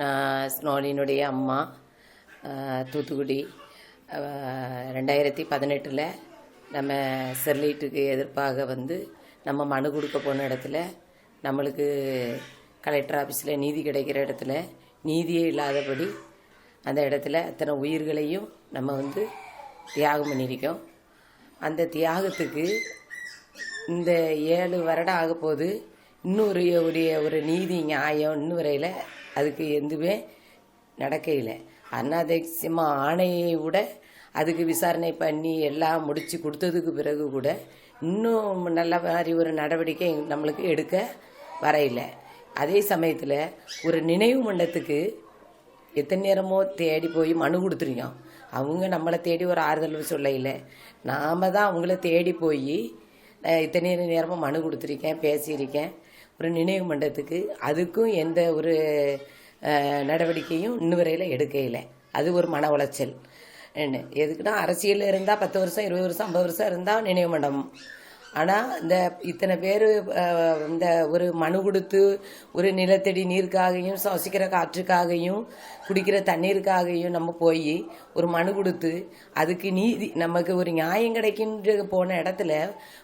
நான் ஸ்னோலினுடைய அம்மா தூத்துக்குடி. ரெண்டாயிரத்தி பதினெட்டில் நம்ம ஸ்டெர்லைட்டுக்கு எதிர்ப்பாக வந்து நம்ம மனு கொடுக்க போன இடத்துல நம்மளுக்கு கலெக்டர் ஆஃபீஸில் நீதி கிடைக்கிற இடத்துல நீதியே இல்லாதபடி அந்த இடத்துல அத்தனை உயிர்களையும் நம்ம வந்து தியாகம் பண்ணியிருக்கோம். அந்த தியாகத்துக்கு இந்த ஏழு வருடம் ஆக இன்னொரு உடைய ஒரு நீதி நியாயம் இன்னும் வரையில் அதுக்கு எதுவுமே நடக்கையில் அன்னாதேசியமா ஆணையை விட அதுக்கு விசாரணை பண்ணி எல்லாம் முடித்து கொடுத்ததுக்கு பிறகு கூட இன்னும் நல்ல மாதிரி ஒரு நடவடிக்கை நம்மளுக்கு எடுக்க வரையில அதே சமயத்தில் ஒரு நினைவு மண்டத்துக்கு எத்தனை நேரமோ தேடி போய் மனு கொடுத்துருக்கோம் அவங்க நம்மளை தேடி ஒரு ஆறுதல் சொல்லையில் நாம் தான் அவங்கள தேடி போய் இத்தனை நேரமாக மனு கொடுத்துருக்கேன் பேசியிருக்கேன். ஒரு நினைவு மண்டபத்துக்கு. அதுக்கும் எந்த ஒரு நடவடிக்கையும் இன்னும் வரையில் எடுக்கையில். அது ஒரு மன உளைச்சல். என்ன எதுக்குன்னா அரசியலில் இருந்தால் பத்து வருஷம் இருபது வருஷம் ஐம்பது வருஷம் இருந்தால் நினைவு மண்டபம். ஆனால் இந்த இத்தனை பேர் இந்த ஒரு மனு கொடுத்து ஒரு நிலத்தடி நீருக்காகவும் சுவாசிக்கிற காற்றுக்காகவும் குடிக்கிற தண்ணீருக்காகவும் நம்ம போய் ஒரு மனு கொடுத்து அதுக்கு நீதி நமக்கு ஒரு நியாயம் கிடைக்கின்ற போன இடத்துல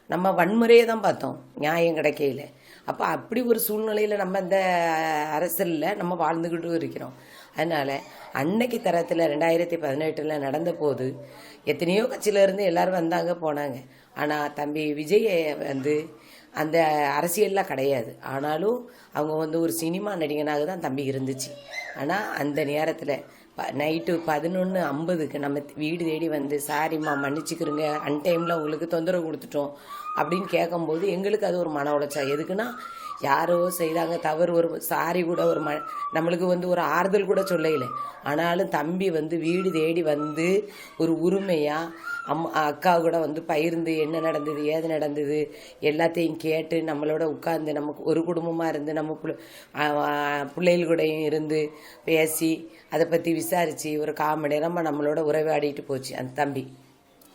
நம்ம வன்முறையை தான் பார்த்தோம். நியாயம் கிடைக்கையில். அப்போ அப்படி ஒரு சூழ்நிலையில் நம்ம இந்த அரசியலில் நம்ம வாழ்ந்துக்கிட்டு இருக்கிறோம். அதனால் அன்னைக்கு தரத்தில் ரெண்டாயிரத்தி பதினெட்டில் நடந்த போது எத்தனையோ கட்சியிலேருந்து எல்லாரும் வந்தாங்க போனாங்க. ஆனால் தம்பி விஜயை வந்து அந்த அரசியல்லாம் கிடையாது. ஆனாலும் அவங்க வந்து ஒரு சினிமா நடிகனாக தான் தம்பி இருந்துச்சு. ஆனால் அந்த நேரத்தில் ப நைட்டு பதினொன்று ஐம்பதுக்கு நம்ம வீடு தேடி வந்து சாரிம்மா மன்னிச்சுக்கிறோங்க அன்டைமில் உங்களுக்கு தொந்தரவு கொடுத்துட்டோம். அப்படின்னு கேட்கும்போது எங்களுக்கு அது ஒரு மன உளைச்சல். எதுக்குன்னா யாரோ செய்தாங்க தவறு ஒரு சாரி கூட ஒரு ம நம்மளுக்கு வந்து ஒரு ஆறுதல் கூட சொல்லல ஆனாலும் தம்பி வந்து வீடு தேடி வந்து ஒரு உரிமையாக அம்மா அக்கா கூட வந்து பகிர்ந்து என்ன நடந்தது ஏது நடந்தது எல்லாத்தையும் கேட்டு நம்மளோட உட்காந்து நமக்கு ஒரு குடும்பமாக இருந்து நம்ம பிள்ளைகள் கூடயும் இருந்து பேசி அதை பற்றி விசாரித்து ஒரு காம நேரமாக நம்மளோட உறவாடிட்டு போச்சு அந்த தம்பி.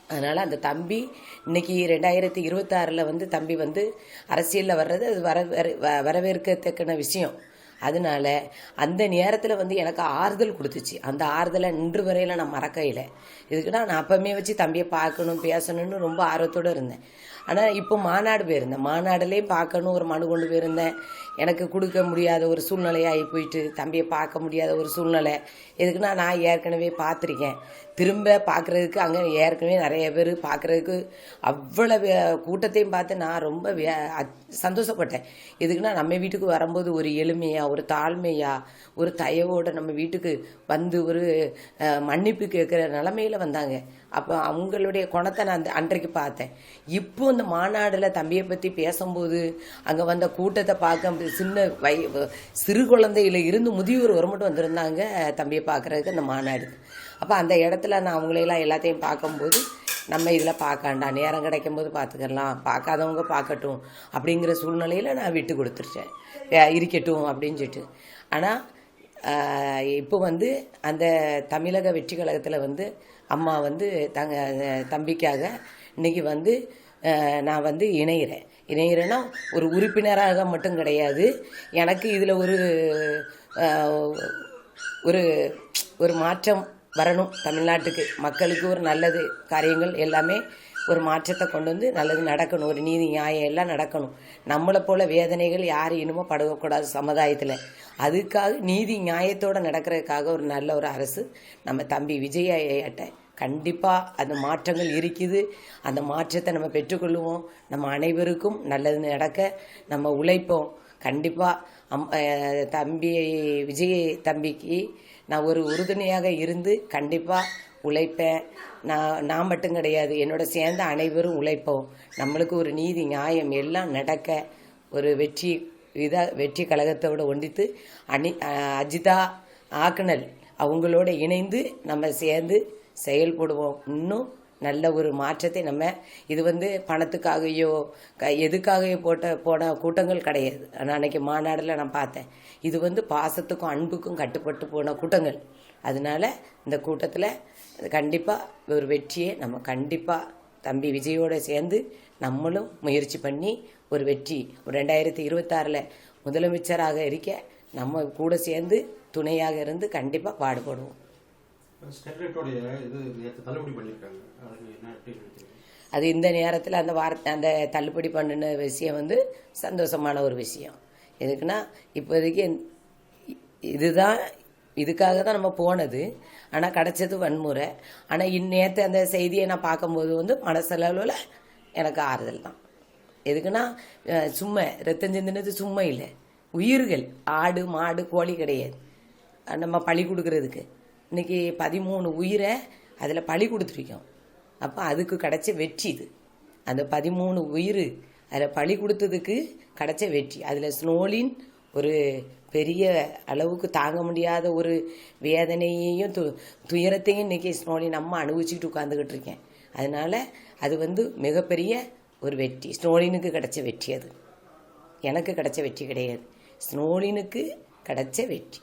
அதனால் அந்த தம்பி இன்னைக்கு ரெண்டாயிரத்தி இருபத்தாறில் வந்து தம்பி வந்து அரசியலில் வர்றது அது வர வர- வரவேற்கத்தக்கன விஷயம். அதனால அந்த நேரத்தில் வந்து எனக்கு ஆறுதல் கொடுத்துச்சு. அந்த ஆறுதலை நின்று வரையில் நான் மறக்கையில். இதுக்குன்னா நான் அப்பவுமே வச்சு தம்பியை பார்க்கணும் பேசணும்னு ரொம்ப ஆர்வத்தோடு இருந்தேன். ஆனால் இப்போ மாநாடு போயிருந்தேன். மாநாடுலேயே பார்க்கணும் ஒரு மனு கொண்டு போயிருந்தேன். எனக்கு கொடுக்க முடியாத ஒரு சூழ்நிலையாகி போயிட்டு தம்பியை பார்க்க முடியாத ஒரு சூழ்நிலை. எதுக்குன்னா நான் ஏற்கனவே பார்த்துருக்கேன். திரும்ப பார்க்குறதுக்கு அங்கே ஏற்கனவே நிறைய பேர் பார்க்குறதுக்கு அவ்வளோ கூட்டத்தையும் பார்த்து நான் ரொம்ப வே- அ- சந்தோஷப்பட்டேன். எதுக்குன்னா நம்ம வீட்டுக்கு வரும்போது ஒரு எளிமையாக ஒரு தாழ்மையா ஒரு தயவோட நம்ம வீட்டுக்கு வந்து ஒரு மன்னிப்பு கேட்குற நிலமையில வந்தாங்க. அப்போ அவங்களுடைய குணத்தை நான் அந்த அன்றைக்கு பார்த்தேன். இப்போ இந்த மாநாடில் தம்பியை பற்றி பேசும்போது அங்கே வந்த கூட்டத்தை பார்க்க சின்ன வய சிறு குழந்தையில இருந்து முதியோர் ஒரு மட்டும் வந்திருந்தாங்க தம்பியை பார்க்குறதுக்கு அந்த மாநாடு அப்போ அந்த இடத்துல நான் அவங்களையெல்லாம் எல்லாத்தையும் பார்க்கும்போது நம்ம இதில் பார்க்காண்டா? நேரம் கிடைக்கும் போது பார்த்துக்கலாம். பார்க்காதவங்க பார்க்கட்டும் அப்படிங்கிற சூழ்நிலையில் நான் விட்டு கொடுத்துருச்சேன். இருக்கட்டும் அப்படின்னு சொல்லிட்டு. ஆனால் இப்போ வந்து அந்த தமிழக வெற்றி கழகத்தில் வந்து அம்மா வந்து தங்க தம்பிக்காக இன்னைக்கு வந்து நான் வந்து இணைகிறேன் இணைகிறேன்னா ஒரு உறுப்பினராக மட்டும் கிடையாது. எனக்கு இதில் ஒரு ஒரு ஒரு மாற்றம் வரணும். தமிழ்நாட்டுக்கு மக்களுக்கு ஒரு நல்லது காரியங்கள் எல்லாமே ஒரு மாற்றத்தை கொண்டு வந்து நல்லது நடக்கணும். ஒரு நீதி நியாயம் எல்லாம் நடக்கணும். நம்மளை போல வேதனைகள் யார் இனிமோ படக்கூடாது சமுதாயத்தில். அதுக்காக நீதி நியாயத்தோடு நடக்கிறதுக்காக ஒரு நல்ல ஒரு அரசு நம்ம தம்பி விஜயாட்ட கண்டிப்பாக அந்த மாற்றங்கள் இருக்குது. அந்த மாற்றத்தை நம்ம பெற்றுக்கொள்வோம் நம்ம அனைவருக்கும் நல்லது நடக்க நம்ம உழைப்போம். கண்டிப்பாக அம் தம்பி விஜய் தம்பிக்கு நான் ஒரு உறுதுணையாக இருந்து கண்டிப்பாக உழைப்பேன். நான் நான் மட்டும் கிடையாது என்னோட சேர்ந்த அனைவரும் உழைப்போம். நம்மளுக்கு ஒரு நீதி நியாயம் எல்லாம் நடக்க ஒரு வெற்றி இதாக வெற்றி கழகத்தோடு ஒண்டித்து அனி அஜிதா ஆக்குனல் அவங்களோட இணைந்து நம்ம சேர்ந்து செயல்படுவோம். இன்னும் நல்ல ஒரு மாற்றத்தை நம்ம இது வந்து பணத்துக்காகையோ க எதுக்காகையோ போட்ட போன கூட்டங்கள் கிடையாது. நான் அன்னைக்கு மாநாடில் நான் பார்த்தேன். இது வந்து பாசத்துக்கும் அன்புக்கும் கட்டுப்பட்டு போன கூட்டங்கள். அதனால இந்த கூட்டத்தில் கண்டிப்பாக ஒரு வெற்றியை நம்ம கண்டிப்பாக தம்பி விஜயோடு சேர்ந்து நம்மளும் முயற்சி பண்ணி ஒரு வெற்றி. ஒரு ரெண்டாயிரத்தி இருபத்தாறில் முதலமைச்சராக இருக்க நம்ம கூட சேர்ந்து துணையாக இருந்து கண்டிப்பாக பாடுபடுவோம். ஸ்டெர்லைட்டோடைய இது நேற்று தள்ளுபடி பண்ணியிருக்காங்க. அது என்ன அது இந்த நேரத்தில் அந்த வார்த்தை அந்த தள்ளுபடி பண்ணின விஷயம் வந்து சந்தோஷமான ஒரு விஷயம். எதுக்குன்னா இப்போதைக்கு இதுதான் இதுக்காக தான் நம்ம போனது. ஆனால் கிடச்சது வன்முறை. ஆனால் இந்நேற்று அந்த செய்தியை நான் பார்க்கும்போது வந்து மனசளவில் எனக்கு ஆறுதல் தான். எதுக்குன்னா சும்மா ரத்தம் சிந்தினது சும்மா இல்லை. உயிர்கள் ஆடு மாடு கோழி கிடையாது. நம்ம பழி கொடுக்கறதுக்கு. இன்னைக்கு பதிமூணு உயிரை அதில் பழி கொடுத்துருக்கோம். அப்போ அதுக்கு கிடைச்ச வெற்றி இது. அந்த பதிமூணு உயிர் அதில் பழி கொடுத்ததுக்கு கிடைச்ச வெற்றி. அதில் ஸ்னோலின் ஒரு பெரிய அளவுக்கு தாங்க முடியாத ஒரு வேதனையையும் து துயரத்தையும் இன்னைக்கு ஸ்னோலின் அம்மா அனுபவிச்சுக்கிட்டு உட்காந்துக்கிட்டு இருக்கேன். அதனால் அது வந்து மிகப்பெரிய ஒரு வெற்றி. ஸ்னோலினுக்கு கிடைச்ச வெற்றி அது. எனக்கு கிடைச்ச வெற்றி கிடையாது. ஸ்னோலினுக்கு கிடைச்ச வெற்றி.